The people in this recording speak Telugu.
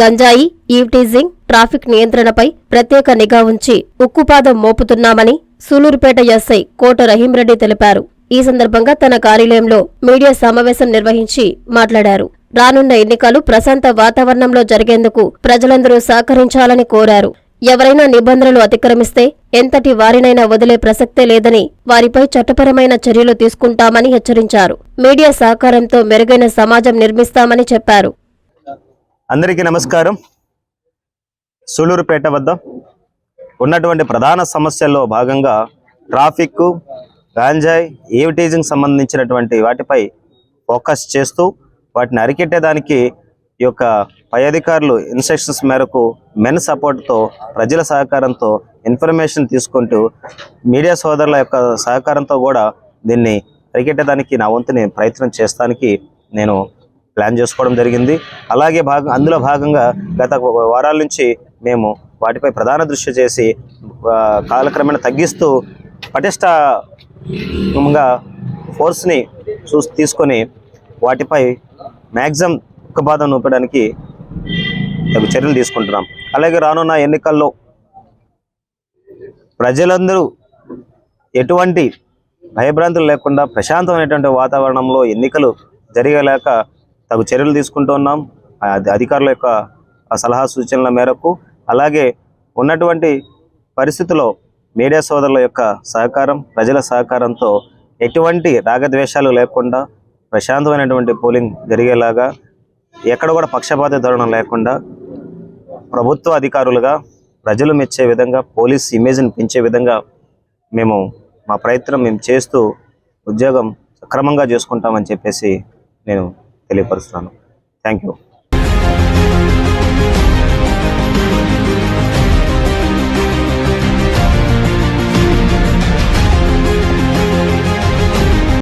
గంజాయి ఈవ్టీజింగ్ ట్రాఫిక్ నియంత్రణపై ప్రత్యేక నిఘా ఉంచి ఉక్కుపాదం మోపుతున్నామని సూలూరుపేట ఎస్ఐ కోట రహీంరెడ్డి తెలిపారు. ఈ సందర్భంగా తన కార్యాలయంలో మీడియా సమావేశం నిర్వహించి మాట్లాడారు. రానున్న ఎన్నికలు ప్రశాంత వాతావరణంలో జరిగేందుకు ప్రజలందరూ సహకరించాలని కోరారు. ఎవరైనా నిబంధనలు అతిక్రమిస్తే ఎంతటి వారినైనా వదిలే ప్రసక్తే లేదని వారిపై చట్టపరమైన చర్యలు తీసుకుంటామని హెచ్చరించారు. మీడియా సహకారంతో మెరుగైన సమాజం నిర్మిస్తామని చెప్పారు. అందరికీ నమస్కారం. సూలూరుపేట వద్ద ఉన్నటువంటి ప్రధాన సమస్యల్లో భాగంగా ట్రాఫిక్ గాంజాయ్ ఏవిటేజింగ్ సంబంధించినటువంటి వాటిపై ఫోకస్ చేస్తూ వాటిని అరికెట్టేదానికి ఈ యొక్క పై అధికారులు ఇన్స్ట్రక్షన్స్ మేరకు మెన్ సపోర్ట్తో ప్రజల సహకారంతో ఇన్ఫర్మేషన్ తీసుకుంటూ మీడియా సోదరుల యొక్క సహకారంతో కూడా దీన్ని అరికెట్టేదానికి నా వంతుని ప్రయత్నం చేస్తానికి నేను ప్లాన్ చేసుకోవడం జరిగింది. అలాగే భాగం అందులో భాగంగా గత వారాల నుంచి మేము వాటిపై ప్రధాన దృష్టి చేసి కాలక్రమేణా తగ్గిస్తూ పటిష్టంగా ఫోర్స్ని చూసి తీసుకొని వాటిపై మ్యాక్సిమం ఉక్కుపాదం నూపడానికి చర్యలు తీసుకుంటున్నాం. అలాగే రానున్న ఎన్నికల్లో ప్రజలందరూ ఎటువంటి భయభ్రాంతులు లేకుండా ప్రశాంతమైనటువంటి వాతావరణంలో ఎన్నికలు జరిగేలాక తగు చర్యలు తీసుకుంటున్నాం ఆ అధికారుల యొక్క ఆ సలహా సూచనల మేరకు. అలాగే ఉన్నటువంటి పరిస్థితుల్లో మీడియా సోదరుల యొక్క సహకారం ప్రజల సహకారంతో ఎటువంటి రాగద్వేషాలు లేకుండా ప్రశాంతమైనటువంటి పోలింగ్ జరిగేలాగా ఎక్కడ కూడా పక్షపాత ధోరణం లేకుండా ప్రభుత్వ అధికారులుగా ప్రజలు మెచ్చే విధంగా పోలీస్ ఇమేజ్ని పెంచే విధంగా మేము మా ప్రయత్నం మేము చేస్తూ ఉద్యోగం సక్రమంగా చేసుకుంటామని చెప్పేసి నేను తెలియపరుస్తున్నాను. Thank you